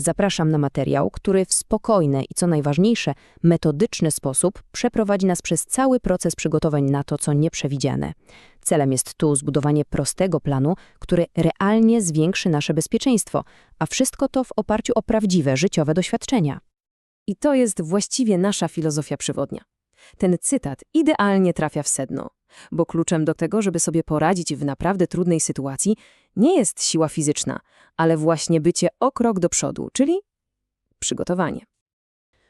Zapraszam na materiał, który w spokojny i co najważniejsze, metodyczny sposób przeprowadzi nas przez cały proces przygotowań na to, co nieprzewidziane. Celem jest tu zbudowanie prostego planu, który realnie zwiększy nasze bezpieczeństwo, a wszystko to w oparciu o prawdziwe życiowe doświadczenia. I to jest właściwie nasza filozofia przewodnia. Ten cytat idealnie trafia w sedno, bo kluczem do tego, żeby sobie poradzić w naprawdę trudnej sytuacji, nie jest siła fizyczna, ale właśnie bycie o krok do przodu, czyli przygotowanie.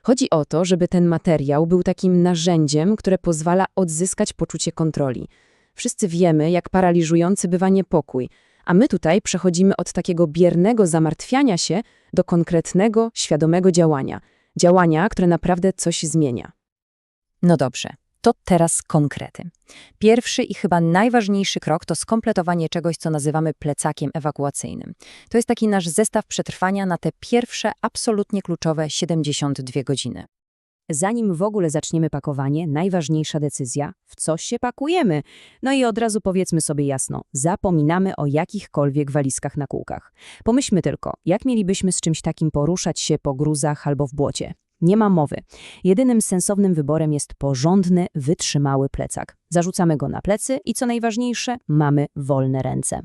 Chodzi o to, żeby ten materiał był takim narzędziem, które pozwala odzyskać poczucie kontroli. Wszyscy wiemy, jak paraliżujący bywa niepokój, a my tutaj przechodzimy od takiego biernego zamartwiania się do konkretnego, świadomego działania. Działania, które naprawdę coś zmienia. No dobrze, to teraz konkrety. Pierwszy i chyba najważniejszy krok to skompletowanie czegoś, co nazywamy plecakiem ewakuacyjnym. To jest taki nasz zestaw przetrwania na te pierwsze, absolutnie kluczowe 72 godziny. Zanim w ogóle zaczniemy pakowanie, najważniejsza decyzja, w co się pakujemy. No i od razu powiedzmy sobie jasno, zapominamy o jakichkolwiek walizkach na kółkach. Pomyślmy tylko, jak mielibyśmy z czymś takim poruszać się po gruzach albo w błocie. Nie ma mowy. Jedynym sensownym wyborem jest porządny, wytrzymały plecak. Zarzucamy go na plecy i co najważniejsze, mamy wolne ręce.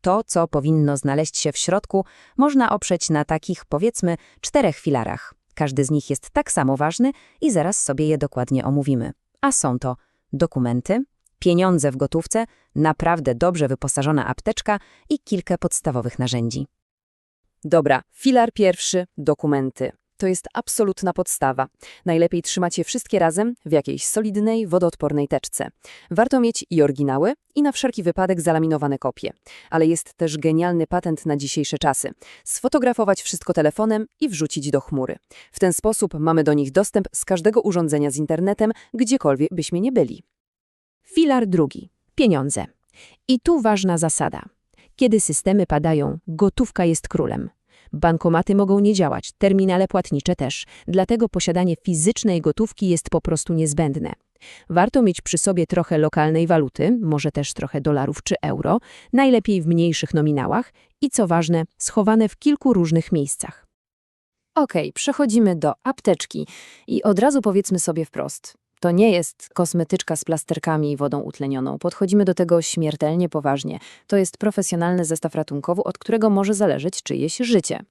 To, co powinno znaleźć się w środku, można oprzeć na takich, powiedzmy, czterech filarach. Każdy z nich jest tak samo ważny i zaraz sobie je dokładnie omówimy. A są to dokumenty, pieniądze w gotówce, naprawdę dobrze wyposażona apteczka i kilka podstawowych narzędzi. Dobra, filar pierwszy, dokumenty. To jest absolutna podstawa. Najlepiej trzymać je wszystkie razem w jakiejś solidnej, wodoodpornej teczce. Warto mieć i oryginały, i na wszelki wypadek zalaminowane kopie. Ale jest też genialny patent na dzisiejsze czasy. Sfotografować wszystko telefonem i wrzucić do chmury. W ten sposób mamy do nich dostęp z każdego urządzenia z internetem, gdziekolwiek byśmy nie byli. Filar drugi. Pieniądze. I tu ważna zasada. Kiedy systemy padają, gotówka jest królem. Bankomaty mogą nie działać, terminale płatnicze też, dlatego posiadanie fizycznej gotówki jest po prostu niezbędne. Warto mieć przy sobie trochę lokalnej waluty, może też trochę dolarów czy euro, najlepiej w mniejszych nominałach i co ważne, schowane w kilku różnych miejscach. Ok, przechodzimy do apteczki i od razu powiedzmy sobie wprost. To nie jest kosmetyczka z plasterkami i wodą utlenioną. Podchodzimy do tego śmiertelnie poważnie. To jest profesjonalny zestaw ratunkowy, od którego może zależeć czyjeś życie.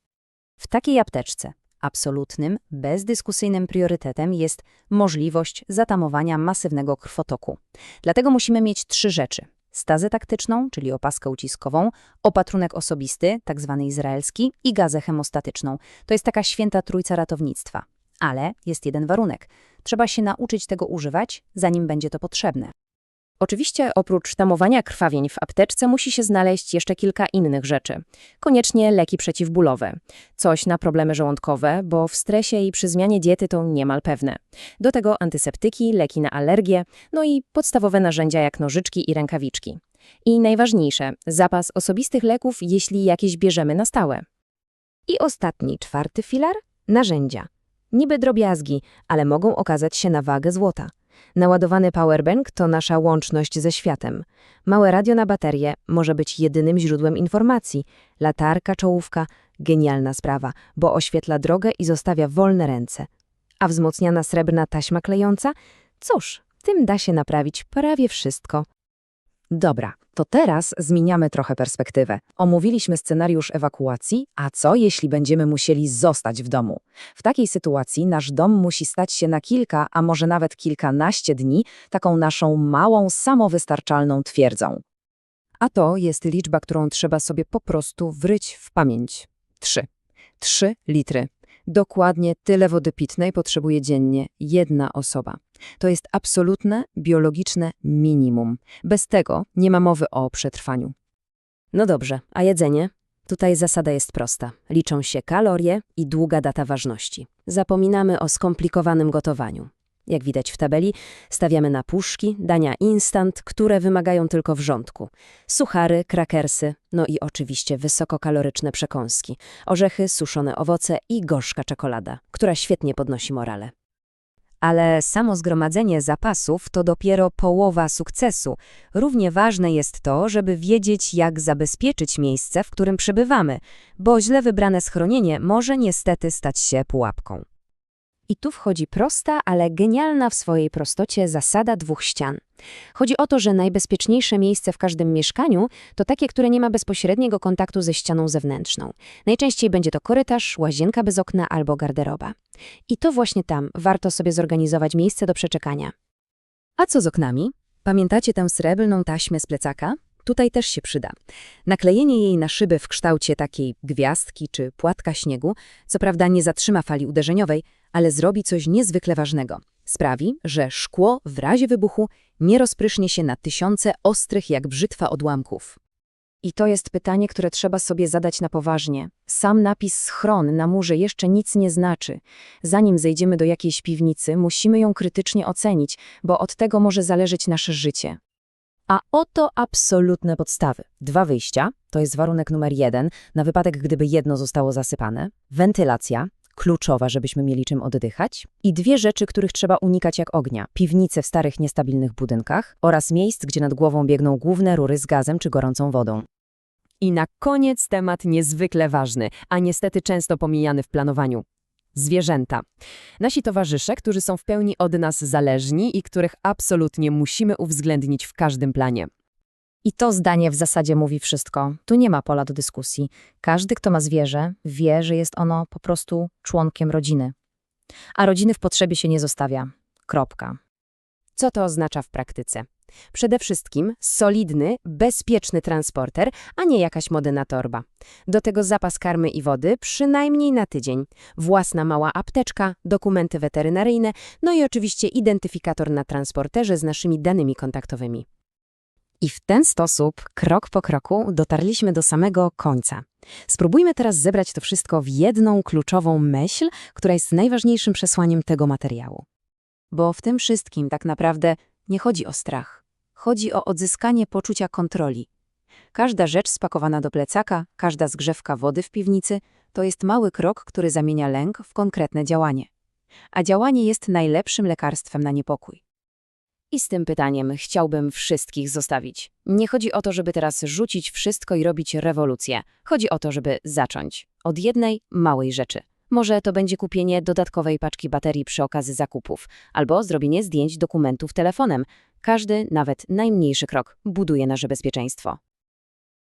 W takiej apteczce absolutnym, bezdyskusyjnym priorytetem jest możliwość zatamowania masywnego krwotoku. Dlatego musimy mieć trzy rzeczy. Stazę taktyczną, czyli opaskę uciskową, opatrunek osobisty, tzw. izraelski i gazę hemostatyczną. To jest taka święta trójca ratownictwa. Ale jest jeden warunek. Trzeba się nauczyć tego używać, zanim będzie to potrzebne. Oczywiście oprócz tamowania krwawień w apteczce musi się znaleźć jeszcze kilka innych rzeczy. Koniecznie leki przeciwbólowe, coś na problemy żołądkowe, bo w stresie i przy zmianie diety to niemal pewne. Do tego antyseptyki, leki na alergię, no i podstawowe narzędzia jak nożyczki i rękawiczki. I najważniejsze, zapas osobistych leków, jeśli jakieś bierzemy na stałe. I ostatni, czwarty filar – narzędzia. Niby drobiazgi, ale mogą okazać się na wagę złota. Naładowany powerbank to nasza łączność ze światem. Małe radio na baterię może być jedynym źródłem informacji. Latarka, czołówka – genialna sprawa, bo oświetla drogę i zostawia wolne ręce. A wzmocniona srebrna taśma klejąca? Cóż, tym da się naprawić prawie wszystko. Dobra, to teraz zmieniamy trochę perspektywę. Omówiliśmy scenariusz ewakuacji, a co jeśli będziemy musieli zostać w domu? W takiej sytuacji nasz dom musi stać się na kilka, a może nawet kilkanaście dni taką naszą małą, samowystarczalną twierdzą. A to jest liczba, którą trzeba sobie po prostu wryć w pamięć. Trzy. Trzy litry. Dokładnie tyle wody pitnej potrzebuje dziennie jedna osoba. To jest absolutne, biologiczne minimum. Bez tego nie ma mowy o przetrwaniu. No dobrze, a jedzenie? Tutaj zasada jest prosta. Liczą się kalorie i długa data ważności. Zapominamy o skomplikowanym gotowaniu. Jak widać w tabeli, stawiamy na puszki, dania instant, które wymagają tylko wrzątku. Suchary, krakersy, no i oczywiście wysokokaloryczne przekąski, orzechy, suszone owoce i gorzka czekolada, która świetnie podnosi morale. Ale samo zgromadzenie zapasów to dopiero połowa sukcesu. Równie ważne jest to, żeby wiedzieć, jak zabezpieczyć miejsce, w którym przebywamy, bo źle wybrane schronienie może niestety stać się pułapką. I tu wchodzi prosta, ale genialna w swojej prostocie zasada dwóch ścian. Chodzi o to, że najbezpieczniejsze miejsce w każdym mieszkaniu to takie, które nie ma bezpośredniego kontaktu ze ścianą zewnętrzną. Najczęściej będzie to korytarz, łazienka bez okna albo garderoba. I to właśnie tam warto sobie zorganizować miejsce do przeczekania. A co z oknami? Pamiętacie tę srebrną taśmę z plecaka? Tutaj też się przyda. Naklejenie jej na szyby w kształcie takiej gwiazdki czy płatka śniegu, co prawda nie zatrzyma fali uderzeniowej, ale zrobi coś niezwykle ważnego. Sprawi, że szkło w razie wybuchu nie rozprysznie się na tysiące ostrych jak brzytwa odłamków. I to jest pytanie, które trzeba sobie zadać na poważnie. Sam napis schron na murze jeszcze nic nie znaczy. Zanim zejdziemy do jakiejś piwnicy, musimy ją krytycznie ocenić, bo od tego może zależeć nasze życie. A oto absolutne podstawy. Dwa wyjścia, to jest warunek numer jeden, na wypadek gdyby jedno zostało zasypane. Wentylacja, kluczowa, żebyśmy mieli czym oddychać. I dwie rzeczy, których trzeba unikać jak ognia. Piwnice w starych, niestabilnych budynkach oraz miejsc, gdzie nad głową biegną główne rury z gazem czy gorącą wodą. I na koniec temat niezwykle ważny, a niestety często pomijany w planowaniu. Zwierzęta. Nasi towarzysze, którzy są w pełni od nas zależni i których absolutnie musimy uwzględnić w każdym planie. I to zdanie w zasadzie mówi wszystko. Tu nie ma pola do dyskusji. Każdy, kto ma zwierzę, wie, że jest ono po prostu członkiem rodziny. A rodziny w potrzebie się nie zostawia. Kropka. Co to oznacza w praktyce? Przede wszystkim solidny, bezpieczny transporter, a nie jakaś modyna torba. Do tego zapas karmy i wody przynajmniej na tydzień, własna mała apteczka, dokumenty weterynaryjne, no i oczywiście identyfikator na transporterze z naszymi danymi kontaktowymi. I w ten sposób, krok po kroku, dotarliśmy do samego końca. Spróbujmy teraz zebrać to wszystko w jedną kluczową myśl, która jest najważniejszym przesłaniem tego materiału. Bo w tym wszystkim tak naprawdę nie chodzi o strach. Chodzi o odzyskanie poczucia kontroli. Każda rzecz spakowana do plecaka, każda zgrzewka wody w piwnicy to jest mały krok, który zamienia lęk w konkretne działanie. A działanie jest najlepszym lekarstwem na niepokój. I z tym pytaniem chciałbym wszystkich zostawić. Nie chodzi o to, żeby teraz rzucić wszystko i robić rewolucję. Chodzi o to, żeby zacząć. Od jednej, małej rzeczy. Może to będzie kupienie dodatkowej paczki baterii przy okazji zakupów, albo zrobienie zdjęć dokumentów telefonem. Każdy, nawet najmniejszy krok, buduje nasze bezpieczeństwo.